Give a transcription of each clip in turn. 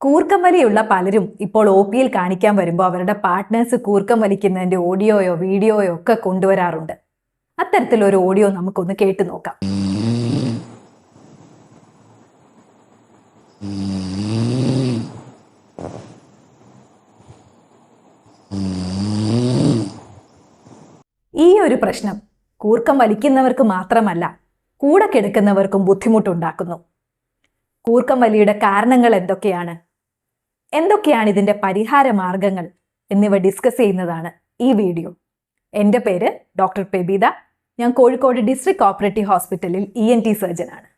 കൂർക്കം വലിയുള്ള പലരും ഇപ്പോൾ ഒ പിയിൽ കാണിക്കാൻ വരുമ്പോൾ അവരുടെ പാർട്ട്നേഴ്സ് കൂർക്കം വലിക്കുന്നതിന്റെ ഓഡിയോയോ വീഡിയോയോ ഒക്കെ കൊണ്ടുവരാറുണ്ട്. അത്തരത്തിലൊരു ഓഡിയോ നമുക്കൊന്ന് കേട്ടു നോക്കാം. ഈ ഒരു പ്രശ്നം കൂർക്കം വലിക്കുന്നവർക്ക് മാത്രമല്ല കൂടെ കിടക്കുന്നവർക്കും ബുദ്ധിമുട്ടുണ്ടാക്കുന്നു. കൂർക്കം വലിയുടെ കാരണങ്ങൾ എന്തൊക്കെയാണ്? എന്തൊക്കെയാണ് ഇതിന്റെ പരിഹാര മാർഗങ്ങൾ എന്നിവ ഡിസ്കസ് ചെയ്യുന്നതാണ് ഈ വീഡിയോ എന്റെ പേര് ഡോക്ടർ പെബീത ഞാൻ കോഴിക്കോട് ഡിസ്ട്രിക്ട് കോപ്പറേറ്റീവ് ഹോസ്പിറ്റലിൽ ഇ എൻ ടി സർജനാണ്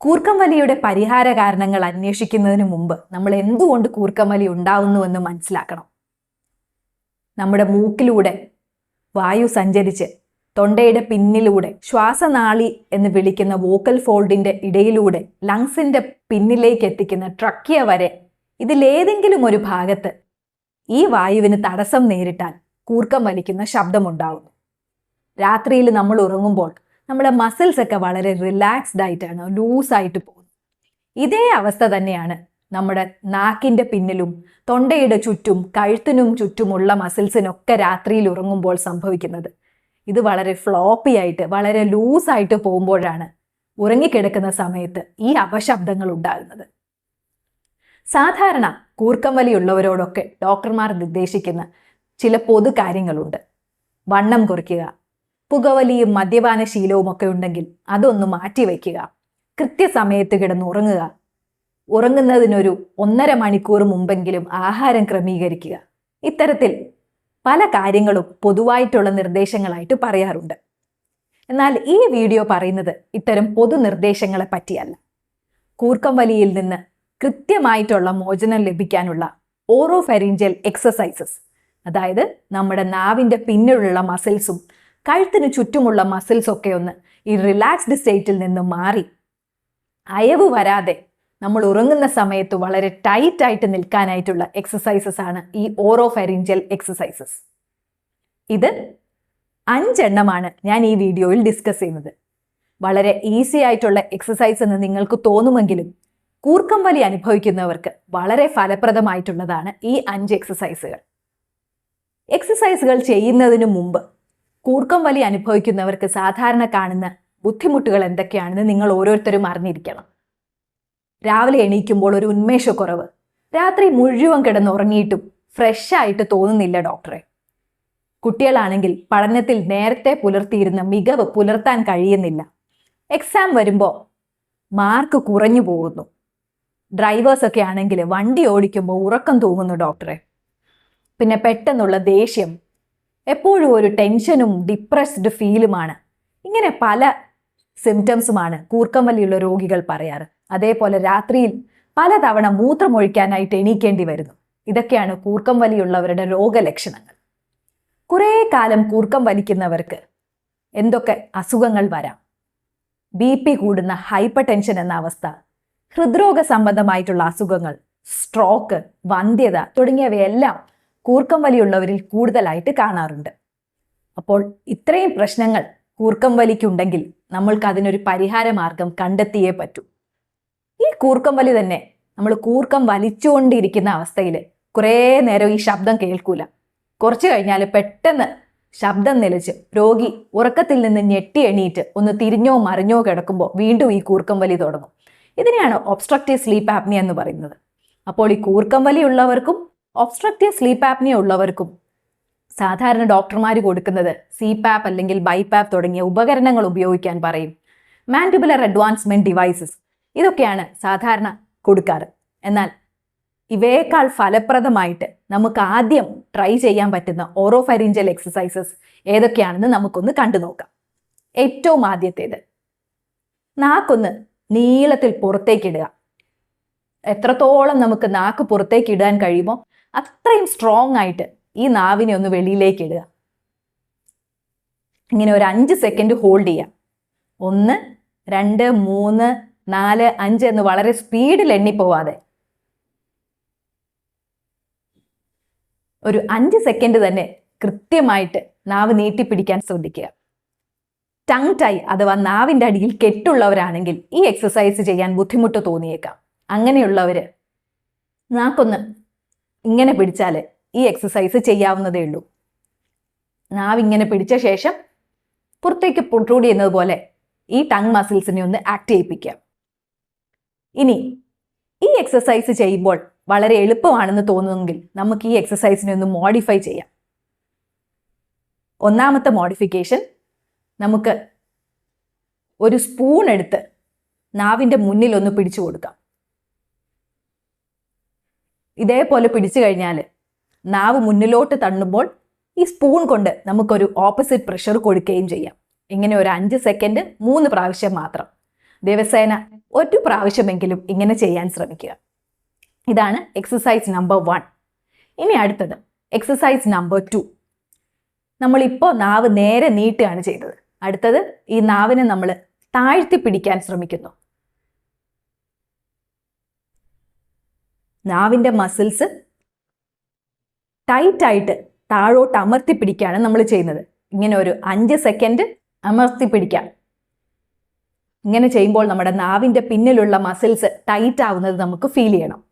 കൂർക്കം വലിയുടെ പരിഹാര കാരണങ്ങൾ അന്വേഷിക്കുന്നതിന് മുമ്പ് നമ്മൾ എന്തുകൊണ്ട് കൂർക്കം വലി ഉണ്ടാവുന്നുവെന്ന് മനസ്സിലാക്കണം. നമ്മുടെ മൂക്കിലൂടെ വായു സഞ്ചരിച്ച് തൊണ്ടയുടെ പിന്നിലൂടെ ശ്വാസനാളി എന്ന് വിളിക്കുന്ന വോക്കൽ ഫോൾഡിന്റെ ഇടയിലൂടെ ലങ്സിന്റെ പിന്നിലേക്ക് എത്തിക്കുന്ന ട്രക്കിയ വരെ ഇതിലേതെങ്കിലും ഒരു ഭാഗത്ത് ഈ വായുവിന് തടസ്സം നേരിട്ടാൽ കൂർക്കം വലിക്കുന്ന ശബ്ദമുണ്ടാവുന്നു രാത്രിയിൽ നമ്മൾ ഉറങ്ങുമ്പോൾ നമ്മുടെ മസിൽസ് ഒക്കെ വളരെ റിലാക്സ്ഡ് ആയിട്ടാണ് ലൂസായിട്ട് പോകുന്നത്. ഇതേ അവസ്ഥ തന്നെയാണ് നമ്മുടെ നാക്കിന്റെ പിന്നിലും തൊണ്ടയുടെ ചുറ്റും കഴുത്തിനും ചുറ്റുമുള്ള മസിൽസിനൊക്കെ രാത്രിയിൽ ഉറങ്ങുമ്പോൾ സംഭവിക്കുന്നത്. ഇത് വളരെ ഫ്ലോപ്പി ആയിട്ട് വളരെ ലൂസായിട്ട് പോകുമ്പോഴാണ് ഉറങ്ങിക്കിടക്കുന്ന സമയത്ത് ഈ അപശബ്ദങ്ങൾ ഉണ്ടാകുന്നത്. സാധാരണ കൂർക്കം വലിയുള്ളവരോടൊക്കെ ഡോക്ടർമാർ നിർദ്ദേശിക്കുന്ന ചില പൊതു കാര്യങ്ങളുണ്ട്. വണ്ണം കുറയ്ക്കുക പുകവലിയും മദ്യപാന ശീലവും ഒക്കെ ഉണ്ടെങ്കിൽ അതൊന്ന് മാറ്റിവെക്കുക കൃത്യസമയത്ത് കിടന്ന് ഉറങ്ങുക ഉറങ്ങുന്നതിനൊരു ഒന്നര മണിക്കൂർ മുമ്പെങ്കിലും ആഹാരം ക്രമീകരിക്കുക. ഇത്തരത്തിൽ പല കാര്യങ്ങളും പൊതുവായിട്ടുള്ള നിർദ്ദേശങ്ങളായിട്ട് പറയാറുണ്ട്. എന്നാൽ ഈ വീഡിയോ പറയുന്നത് ഇത്തരം പൊതു നിർദ്ദേശങ്ങളെ പറ്റിയല്ല. കൂർക്കം വലിയിൽ നിന്ന് കൃത്യമായിട്ടുള്ള മോചനം ലഭിക്കാനുള്ള ഓറോ ഫെറിഞ്ചൽ എക്സസൈസസ് അതായത് നമ്മുടെ നാവിന്റെ പിന്നിലുള്ള മസിൽസും കഴുത്തിന് ചുറ്റുമുള്ള മസിൽസൊക്കെ ഒന്ന് ഈ റിലാക്സ്ഡ് സ്റ്റേറ്റിൽ നിന്ന് മാറി. അയവ് വരാതെ നമ്മൾ ഉറങ്ങുന്ന സമയത്ത് വളരെ ടൈറ്റ് ആയിട്ട് നിൽക്കാനായിട്ടുള്ള എക്സസൈസസ് ആണ് ഈ ഓറോ ഫെറിഞ്ചൽ എക്സസൈസസ് ഇത് അഞ്ചെണ്ണമാണ് ഞാൻ ഈ വീഡിയോയിൽ ഡിസ്കസ് ചെയ്യുന്നത്. വളരെ ഈസി ആയിട്ടുള്ള എക്സസൈസ് എന്ന് നിങ്ങൾക്ക് തോന്നുമെങ്കിലും കൂർക്കം വലി അനുഭവിക്കുന്നവർക്ക് വളരെ ഫലപ്രദമായിട്ടുള്ളതാണ് ഈ അഞ്ച് എക്സസൈസുകൾ എക്സസൈസുകൾ ചെയ്യുന്നതിന് മുമ്പ് കൂർക്കം വലി അനുഭവിക്കുന്നവർക്ക് സാധാരണ കാണുന്ന ബുദ്ധിമുട്ടുകൾ എന്തൊക്കെയാണെന്ന് നിങ്ങൾ ഓരോരുത്തരും അറിഞ്ഞിരിക്കണം. രാവിലെ എണീക്കുമ്പോൾ ഒരു ഉന്മേഷക്കുറവ്. രാത്രി മുഴുവൻ കിടന്ന് ഉറങ്ങിയിട്ടും ഫ്രഷ് ആയിട്ട് തോന്നുന്നില്ല ഡോക്ടറെ കുട്ടികളാണെങ്കിൽ പഠനത്തിൽ നേരത്തെ പുലർത്തിയിരുന്ന മികവ് പുലർത്താൻ കഴിയുന്നില്ല. എക്സാം വരുമ്പോൾ മാർക്ക് കുറഞ്ഞു പോകുന്നു. ഡ്രൈവേഴ്സൊക്കെ ആണെങ്കിൽ വണ്ടി ഓടിക്കുമ്പോൾ ഉറക്കം തൂങ്ങുന്നു ഡോക്ടറെ പിന്നെ പെട്ടെന്നുള്ള ദേഷ്യം. എപ്പോഴും ഒരു ടെൻഷനും ഡിപ്രസ്ഡ് ഫീലുമാണ് ഇങ്ങനെ പല സിംറ്റംസുമാണ് കൂർക്കം വലിയുള്ള രോഗികൾ പറയാറ്. അതേപോലെ രാത്രിയിൽ പലതവണ മൂത്രമൊഴിക്കാനായിട്ട് എണീക്കേണ്ടി വരുന്നു. ഇതൊക്കെയാണ് കൂർക്കം വലിയുള്ളവരുടെ രോഗലക്ഷണങ്ങൾ. കുറേ കാലം കൂർക്കം വലിക്കുന്നവർക്ക് എന്തൊക്കെ അസുഖങ്ങൾ വരാം? ബി പി കൂടുന്ന ഹൈപ്പർ ടെൻഷൻ എന്ന അവസ്ഥ ഹൃദ്രോഗ സംബന്ധമായിട്ടുള്ള അസുഖങ്ങൾ സ്ട്രോക്ക് വന്ധ്യത തുടങ്ങിയവയെല്ലാം കൂർക്കം വലിയുള്ളവരിൽ കൂടുതലായിട്ട് കാണാറുണ്ട്. അപ്പോൾ ഇത്രയും പ്രശ്നങ്ങൾ കൂർക്കം വലിക്കുണ്ടെങ്കിൽ നമ്മൾക്ക് അതിനൊരു പരിഹാര മാർഗം കണ്ടെത്തിയേ പറ്റൂ. ഈ കൂർക്കം വലി തന്നെ നമ്മൾ കൂർക്കം വലിച്ചുകൊണ്ടിരിക്കുന്ന അവസ്ഥയിൽ കുറേ നേരം ഈ ശബ്ദം കേൾക്കൂല. കുറച്ച് കഴിഞ്ഞാൽ പെട്ടെന്ന് ശബ്ദം നിലച്ച് രോഗി ഉറക്കത്തിൽ നിന്ന് ഞെട്ടി എണീറ്റ് ഒന്ന് തിരിഞ്ഞോ മറിഞ്ഞോ കിടക്കുമ്പോൾ വീണ്ടും ഈ കൂർക്കം വലി തുടങ്ങും. ഇതിനെയാണ് ഒബ്സ്ട്രക്റ്റീവ് സ്ലീപ്പ് ആപ്നിയ എന്ന് പറയുന്നത്. അപ്പോൾ ഈ കൂർക്കം വലി ഉള്ളവർക്കും ഒബ്സ്ട്രക്റ്റീവ് സ്ലീപ്പ് ആപ്നിയ ഉള്ളവർക്കും സാധാരണ ഡോക്ടർമാർ കൊടുക്കുന്നത് സി പാപ്പ് അല്ലെങ്കിൽ ബൈപാപ്പ് തുടങ്ങിയ ഉപകരണങ്ങൾ ഉപയോഗിക്കാൻ പറയും. മാൻഡിബുലർ അഡ്വാൻസ്മെന്റ് ഡിവൈസസ് ഇതൊക്കെയാണ് സാധാരണ കൊടുക്കാറ്. എന്നാൽ ഇവയേക്കാൾ ഫലപ്രദമായിട്ട് നമുക്ക് ആദ്യം ട്രൈ ചെയ്യാൻ പറ്റുന്ന ഓറോ ഫരിഞ്ചൽ എക്സസൈസസ് ഏതൊക്കെയാണെന്ന് നമുക്കൊന്ന് കണ്ടു നോക്കാം. ഏറ്റവും ആദ്യത്തേത്. നാക്കൊന്ന് നീളത്തിൽ പുറത്തേക്കിടുക. എത്രത്തോളം നമുക്ക് നാക്ക് പുറത്തേക്ക് ഇടാൻ കഴിയുമോ അത്രയും സ്ട്രോങ് ആയിട്ട് ഈ നാവിനെ ഒന്ന് വെളിയിലേക്ക് ഇടുക. ഇങ്ങനെ ഒരു അഞ്ച് സെക്കൻഡ് ഹോൾഡ് ചെയ്യാം. ഒന്ന് രണ്ട് മൂന്ന് നാല് അഞ്ച് എന്ന് വളരെ സ്പീഡിൽ എണ്ണിപ്പോവാതെ. ഒരു അഞ്ച് സെക്കൻഡ് തന്നെ കൃത്യമായിട്ട് നാവ് നീട്ടിപ്പിടിക്കാൻ ശ്രദ്ധിക്കുക. ടങ് ടൈ അഥവാ നാവിന്റെ അടിയിൽ കെട്ടുള്ളവരാണെങ്കിൽ ഈ എക്സസൈസ് ചെയ്യാൻ ബുദ്ധിമുട്ട് തോന്നിയേക്കാം. അങ്ങനെയുള്ളവർ നാക്കൊന്ന് ഇങ്ങനെ പിടിച്ചാൽ ഈ എക്സസൈസ് ചെയ്യാവുന്നതേ ഉള്ളൂ. നാവ് ഇങ്ങനെ പിടിച്ച ശേഷം പുറത്തേക്ക് പ്രൊട്രൂഡ് ചെയ്യുന്നത് ഈ ടങ് മസിൽസിനെ ഒന്ന് ആക്ട് ചെയ്യിപ്പിക്കാം ഇനി ഈ എക്സസൈസ് ചെയ്യുമ്പോൾ വളരെ എളുപ്പമാണെന്ന് തോന്നുമെങ്കിൽ നമുക്ക് ഈ എക്സസൈസിനെ ഒന്ന് മോഡിഫൈ ചെയ്യാം. ഒന്നാമത്തെ മോഡിഫിക്കേഷൻ നമുക്ക് ഒരു സ്പൂൺ എടുത്ത് നാവിന്റെ മുന്നിൽ ഒന്ന് പിടിച്ചു കൊടുക്കാം. ഇതേപോലെ പിടിച്ചു കഴിഞ്ഞാൽ നാവ് മുന്നിലോട്ട് തള്ളുമ്പോൾ ഈ സ്പൂൺ കൊണ്ട് നമുക്കൊരു ഓപ്പോസിറ്റ് പ്രഷർ കൊടുക്കുകയും ചെയ്യാം. ഇങ്ങനെ ഒരു അഞ്ച് സെക്കൻഡ് മൂന്ന് പ്രാവശ്യം മാത്രം. ദിവസേന ഒരു പ്രാവശ്യമെങ്കിലും ഇങ്ങനെ ചെയ്യാൻ ശ്രമിക്കുക. ഇതാണ് എക്സസൈസ് നമ്പർ വൺ ഇനി അടുത്തത് എക്സസൈസ് നമ്പർ ടു നമ്മളിപ്പോൾ നാവ് നേരെ നീട്ടുകയാണ് ചെയ്തത്. അടുത്തത് ഈ നാവിനെ നമ്മൾ താഴ്ത്തി പിടിക്കാൻ ശ്രമിക്കുന്നു. നാവിന്റെ മസിൽസ് ടൈറ്റായിട്ട് താഴോട്ട് അമർത്തി പിടിക്കുകയാണ് നമ്മൾ ചെയ്യുന്നത്. ഇങ്ങനെ ഒരു അഞ്ച് സെക്കൻഡ് അമർത്തി പിടിക്കാം. ഇങ്ങനെ ചെയ്യുമ്പോൾ നമ്മുടെ നാവിന്റെ പിന്നിലുള്ള മസിൽസ് ടൈറ്റ് ആവുന്നത് നമുക്ക് ഫീൽ ചെയ്യണം.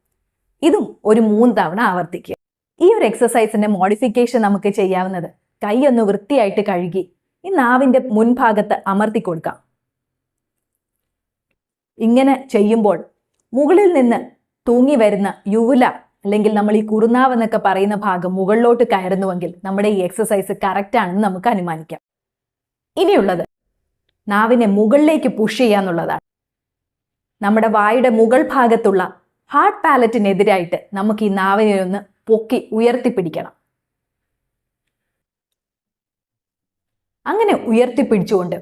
ഇതും ഒരു മൂന്ന് തവണ ആവർത്തിക്കുക. ഈ ഒരു എക്സസൈസിന്റെ മോഡിഫിക്കേഷൻ നമുക്ക് ചെയ്യാവുന്നത് കൈ ഒന്ന് വൃത്തിയായിട്ട് കഴുകി ഈ നാവിന്റെ മുൻഭാഗത്ത് അമർത്തി കൊടുക്കാം. ഇങ്ങനെ ചെയ്യുമ്പോൾ മുകളിൽ നിന്ന് തൂങ്ങി വരുന്ന യുവല അല്ലെങ്കിൽ നമ്മൾ ഈ കുറുനാവ് എന്നൊക്കെ പറയുന്ന ഭാഗം മുകളിലോട്ട് കയറുന്നുവെങ്കിൽ നമ്മുടെ ഈ എക്സസൈസ് കറക്റ്റ് ആണെന്ന് നമുക്ക് അനുമാനിക്കാം. ഇനിയുള്ളത് നാവിനെ മുകളിലേക്ക് പുഷ് ചെയ്യാന്നുള്ളതാണ് നമ്മുടെ വായുടെ മുകൾ ഭാഗത്തുള്ള ഹാർട്ട് പാലറ്റിനെതിരായിട്ട് നമുക്ക് ഈ നാവിനെ ഒന്ന് പൊക്കി ഉയർത്തിപ്പിടിക്കണം. അങ്ങനെ ഉയർത്തിപ്പിടിച്ചുകൊണ്ട്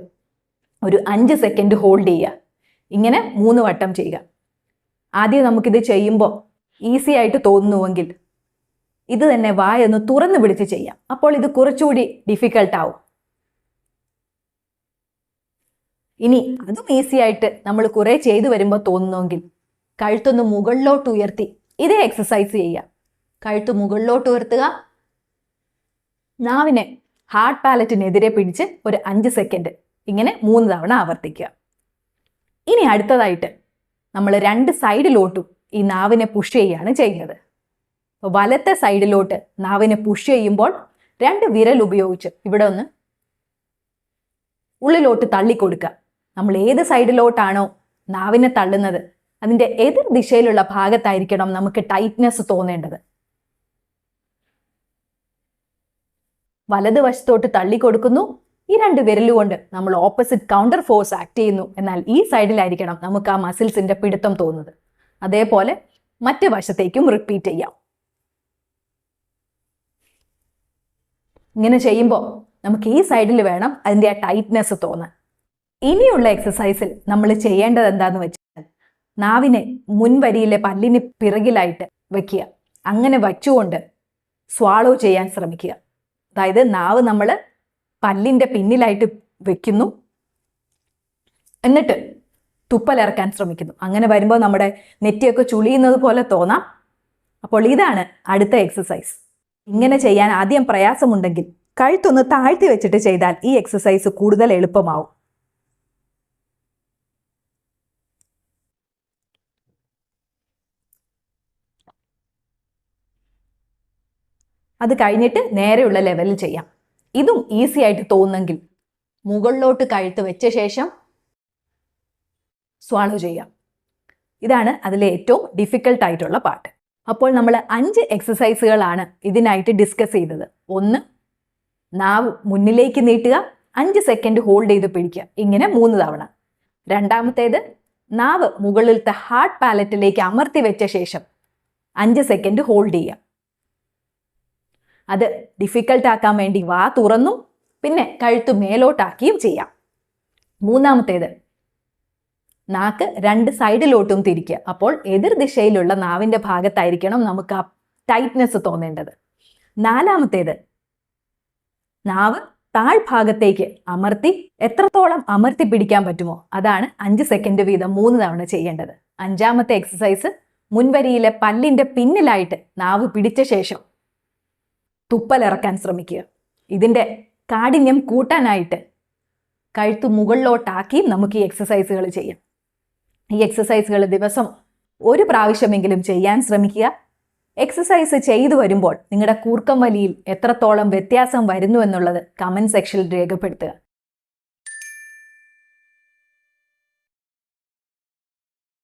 ഒരു അഞ്ച് സെക്കൻഡ് ഹോൾഡ് ചെയ്യുക. ഇങ്ങനെ മൂന്ന് വട്ടം ചെയ്യുക. ആദ്യം നമുക്കിത് ചെയ്യുമ്പോൾ ഈസി ആയിട്ട് തോന്നുന്നുവെങ്കിൽ ഇത് തന്നെ വായൊന്ന് തുറന്നു പിടിച്ച് ചെയ്യാം. അപ്പോൾ ഇത് കുറച്ചുകൂടി ഡിഫിക്കൽട്ടാവും ഇനി അതും ഈസി ആയിട്ട് നമ്മൾ കുറേ ചെയ്തു വരുമ്പോൾ തോന്നുന്നുവെങ്കിൽ കഴുത്തൊന്ന് മുകളിലോട്ട് ഉയർത്തി ഇതേ എക്സസൈസ് ചെയ്യുക കഴുത്ത് മുകളിലോട്ട് ഉയർത്തുക. നാവിനെ ഹാർട്ട് പാലറ്റിനെതിരെ പിടിച്ച് ഒരു അഞ്ച് സെക്കൻഡ് ഇങ്ങനെ മൂന്ന് തവണ ആവർത്തിക്കുക. ഇനി അടുത്തതായിട്ട് നമ്മൾ രണ്ട് സൈഡിലോട്ടും ഈ നാവിനെ പുഷ് ചെയ്യുകയാണ് ചെയ്യുന്നത്. വലത്തെ സൈഡിലോട്ട് നാവിനെ പുഷ് ചെയ്യുമ്പോൾ രണ്ട് വിരൽ ഉപയോഗിച്ച് ഇവിടെ ഒന്ന് ഉള്ളിലോട്ട് തള്ളിക്കൊടുക്കുക. നമ്മൾ ഏത് സൈഡിലോട്ടാണോ നാവിനെ തള്ളുന്നത് അതിന്റെ എതിർ ദിശയിലുള്ള ഭാഗത്തായിരിക്കണം നമുക്ക് ടൈറ്റ്നെസ് തോന്നേണ്ടത്. വലതുവശത്തോട്ട് തള്ളിക്കൊടുക്കുന്നു. ഈ രണ്ട് വിരലുകൊണ്ട് നമ്മൾ ഓപ്പോസിറ്റ് കൗണ്ടർ ഫോഴ്സ് ആക്ട് ചെയ്യുന്നു. എന്നാൽ ഈ സൈഡിലായിരിക്കണം നമുക്ക് ആ മസിൽസിന്റെ പിടുത്തം തോന്നുന്നത്. അതേപോലെ മറ്റു വശത്തേക്കും റിപ്പീറ്റ് ചെയ്യാം. ഇങ്ങനെ ചെയ്യുമ്പോൾ നമുക്ക് ഈ സൈഡിൽ വേണം അതിന്റെ ആ ടൈറ്റ്നെസ് തോന്നാൻ. ഇനിയുള്ള എക്സസൈസിൽ നമ്മൾ ചെയ്യേണ്ടത് എന്താന്ന് വെച്ചാൽ നാവിനെ മുൻവരിയിലെ പല്ലിന് പിറകിലായിട്ട് വെക്കുക. അങ്ങനെ വച്ചുകൊണ്ട് സ്വാളോ ചെയ്യാൻ ശ്രമിക്കുക. അതായത് നാവ് നമ്മൾ പല്ലിന്റെ പിന്നിലായിട്ട് വെക്കുന്നു. എന്നിട്ട് തുപ്പലിറക്കാൻ ശ്രമിക്കുന്നു. അങ്ങനെ വരുമ്പോൾ നമ്മുടെ നെറ്റിയൊക്കെ ചുളിയുന്നത് പോലെ തോന്നാം. അപ്പോൾ ഇതാണ് അടുത്ത എക്സസൈസ് ഇങ്ങനെ ചെയ്യാൻ ആദ്യം പ്രയാസമുണ്ടെങ്കിൽ കഴുത്തൊന്ന് താഴ്ത്തി വെച്ചിട്ട് ചെയ്താൽ ഈ എക്സസൈസ് കൂടുതൽ എളുപ്പമാവും. അത് കഴിഞ്ഞിട്ട് നേരെയുള്ള ലെവലിൽ ചെയ്യാം. ഇതും ഈസി ആയിട്ട് തോന്നുന്നെങ്കിൽ മുകളിലോട്ട് കഴുത്ത് വെച്ച ശേഷം സ്വാളോ ചെയ്യാം. ഇതാണ് അതിലെ ഏറ്റവും ഡിഫിക്കൽട്ട് ആയിട്ടുള്ള പാട്ട് അപ്പോൾ നമ്മൾ അഞ്ച് എക്സസൈസുകളാണ് ഇതിനായിട്ട് ഡിസ്കസ് ചെയ്തത്. ഒന്ന് നാവ് മുന്നിലേക്ക് നീട്ടുക അഞ്ച് സെക്കൻഡ് ഹോൾഡ് ചെയ്ത് പിടിക്കുക. ഇങ്ങനെ മൂന്ന് തവണ. രണ്ടാമത്തേത് നാവ് മുകളിലത്തെ ഹാർട്ട് പാലറ്റിലേക്ക് അമർത്തി വെച്ച ശേഷം അഞ്ച് സെക്കൻഡ് ഹോൾഡ് ചെയ്യുക. അത് ഡിഫിക്കൽട്ട് ആക്കാൻ വേണ്ടി വാ തുറന്നും പിന്നെ കഴുത്ത് മേലോട്ടാക്കിയും ചെയ്യാം. മൂന്നാമത്തേത് നാക്ക് രണ്ട് സൈഡിലോട്ടും തിരിക്കുക. അപ്പോൾ എതിർ ദിശയിലുള്ള നാവിന്റെ ഭാഗത്തായിരിക്കണം നമുക്ക് ആ ടൈറ്റ്നെസ് തോന്നേണ്ടത്. നാലാമത്തേത് നാവ് താഴ്ഭാഗത്തേക്ക് അമർത്തി എത്രത്തോളം അമർത്തി പിടിക്കാൻ പറ്റുമോ അതാണ് അഞ്ച് സെക്കൻഡ് വീതം മൂന്ന് തവണ ചെയ്യേണ്ടത്. അഞ്ചാമത്തെ എക്സസൈസ് മുൻവരിയിലെ പല്ലിന്റെ പിന്നിലായിട്ട് നാവ് പിടിച്ച ശേഷം തുപ്പലിറക്കാൻ ശ്രമിക്കുക. ഇതിന്റെ കാഠിന്യം കൂട്ടാനായിട്ട് കഴുത്ത് മുകളിലോട്ടാക്കി നമുക്ക് ഈ എക്സസൈസുകൾ ചെയ്യാം. ഈ എക്സസൈസുകൾ ദിവസം ഒരു പ്രാവശ്യമെങ്കിലും ചെയ്യാൻ ശ്രമിക്കുക. എക്സസൈസ് ചെയ്തു വരുമ്പോൾ നിങ്ങളുടെ കൂർക്കം വലിയിൽ എത്രത്തോളം വ്യത്യാസം വരുന്നു എന്നുള്ളത് കമന്റ് സെക്ഷനിൽ രേഖപ്പെടുത്തുക.